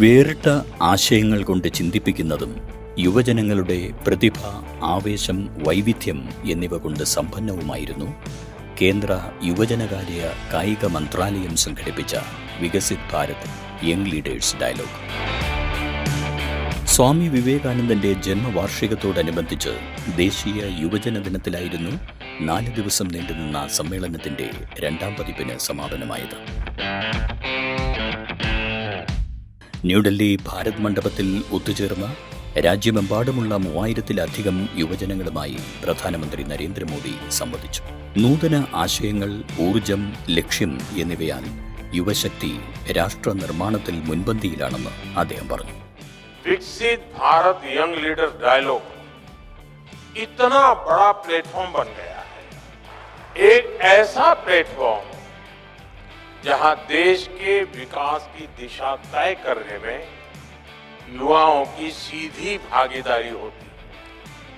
വേറിട്ട ആശയങ്ങൾ കൊണ്ട് ചിന്തിപ്പിക്കുന്നതും യുവജനങ്ങളുടെ പ്രതിഭ ആവേശം വൈവിധ്യം എന്നിവ കൊണ്ട് സമ്പന്നവുമായിരുന്നു കേന്ദ്ര യുവജനകാര്യ കായിക മന്ത്രാലയം സംഘടിപ്പിച്ച Viksit Bharat young leaders dialogue. Swami വിവേകാനന്ദന്റെ ജന്മവാർഷികത്തോടനുബന്ധിച്ച് ദേശീയ യുവജന ദിനത്തിലായിരുന്നു നാല് ദിവസം നീണ്ടുനിന്ന സമ്മേളനത്തിന്റെ രണ്ടാം പതിപ്പിന് സമാപനമായത്. ന്യൂഡൽഹി ഭാരത് മണ്ഡപത്തിൽ ഒത്തുചേർന്ന രാജ്യമെമ്പാടുമുള്ള മൂവായിരത്തിലധികം യുവജനങ്ങളുമായി പ്രധാനമന്ത്രി നരേന്ദ്രമോദി സംവദിച്ചു നൂതന ആശയങ്ങൾ ഊർജം ലക്ഷ്യം എന്നിവയാൽ യുവശക്തി രാഷ്ട്ര നിർമ്മാണത്തിൽ മുൻപന്തിയിലാണെന്ന് അദ്ദേഹം പറഞ്ഞു विकसित भारत यंग लीडर डायलॉग इतना बड़ा प्लेटफॉर्म बन गया है एक ऐसा प्लेटफॉर्म जहां देश के विकास की दिशा तय करने में युवाओं की सीधी भागीदारी होती है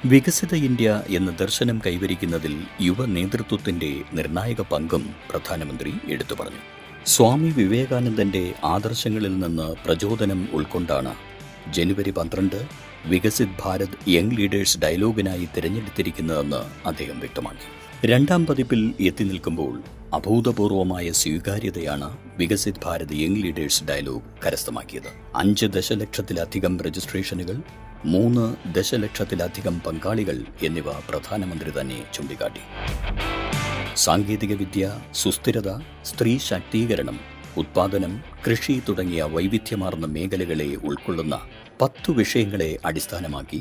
വികസിത ഇന്ത്യ എന്ന ദർശനം കൈവരിക്കുന്നതിൽ യുവ നേതൃത്വത്തിന്റെ നിർണായക പങ്കും പ്രധാനമന്ത്രി എടുത്തു പറഞ്ഞു സ്വാമി വിവേകാനന്ദന്റെ ആദർശങ്ങളിൽ നിന്ന് പ്രചോദനം ഉൾക്കൊണ്ടാണ് ജനുവരി പന്ത്രണ്ട് വികസിത് ഭാരത് യങ് ലീഡേഴ്സ് ഡയലോഗിനായി തിരഞ്ഞെടുത്തിരിക്കുന്നതെന്ന് അദ്ദേഹം വ്യക്തമാക്കി രണ്ടാം പതിപ്പിൽ എത്തി നിൽക്കുമ്പോൾ അഭൂതപൂർവമായ സ്വീകാര്യതയാണ് Viksit Bharat young leaders dialogue കരസ്ഥമാക്കിയത്. അഞ്ച് ദശലക്ഷത്തിലധികം രജിസ്ട്രേഷനുകൾ മൂന്ന് ദശലക്ഷത്തിലധികം പങ്കാളികൾ എന്നിവ പ്രധാനമന്ത്രി തന്നെ ചൂണ്ടിക്കാട്ടി. സാങ്കേതികവിദ്യ സുസ്ഥിരത സ്ത്രീ ശാക്തീകരണം ഉത്പാദനം കൃഷി തുടങ്ങിയ വൈവിധ്യമാർന്ന മേഖലകളെ ഉൾക്കൊള്ളുന്ന പത്തു വിഷയങ്ങളെ അടിസ്ഥാനമാക്കി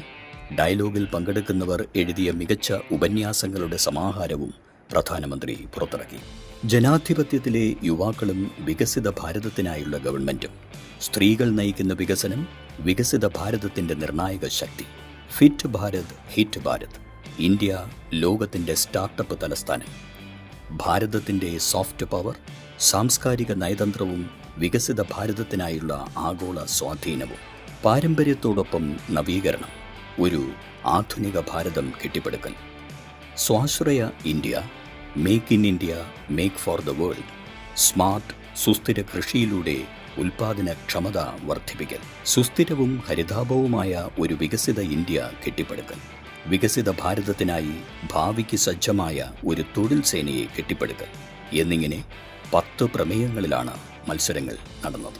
ഡയലോഗിൽ പങ്കെടുക്കുന്നവർ എഴുതിയ മികച്ച ഉപന്യാസങ്ങളുടെ സമാഹാരവും പ്രധാനമന്ത്രി പുറത്തിറക്കി. ജനാധിപത്യത്തിലെ യുവാക്കളും വികസിത ഭാരതത്തിനായുള്ള ഗവൺമെന്റും സ്ത്രീകൾ നയിക്കുന്ന വികസനം വികസിത ഭാരതത്തിന്റെ നിർണായക ശക്തി. Fit Bharat hit Bharat. India ലോകത്തിന്റെ സ്റ്റാർട്ടപ്പ് തലസ്ഥാനം. ഭാരതത്തിന്റെ സോഫ്റ്റ് പവർ സാംസ്കാരിക നയതന്ത്രവും വികസിത ഭാരതത്തിനായുള്ള ആഗോള സ്വാധീനവും. പാരമ്പര്യത്തോടൊപ്പം നവീകരണം ഒരു ആധുനിക ഭാരതം കെട്ടിപ്പടുക്കൽ. സ്വാശ്രയ India make in India make for the world smart സുസ്ഥിര കൃഷിയിലൂടെ ഉൽപാദന ക്ഷമത വർദ്ധിപ്പിക്കൽ സുസ്ഥിരവും ഹരിതാപവുമായ ഒരു വികസിത ഇന്ത്യ കെട്ടിപ്പടുക്കൽ വികസിത ഭാരതത്തിനായി ഭാവിക്ക് സജ്ജമായ ഒരു തൊഴിൽ സേനയെ കെട്ടിപ്പടുക്കൽ എന്നിങ്ങനെ പത്ത് പ്രമേയങ്ങളിലാണ് മത്സരങ്ങൾ നടന്നത്.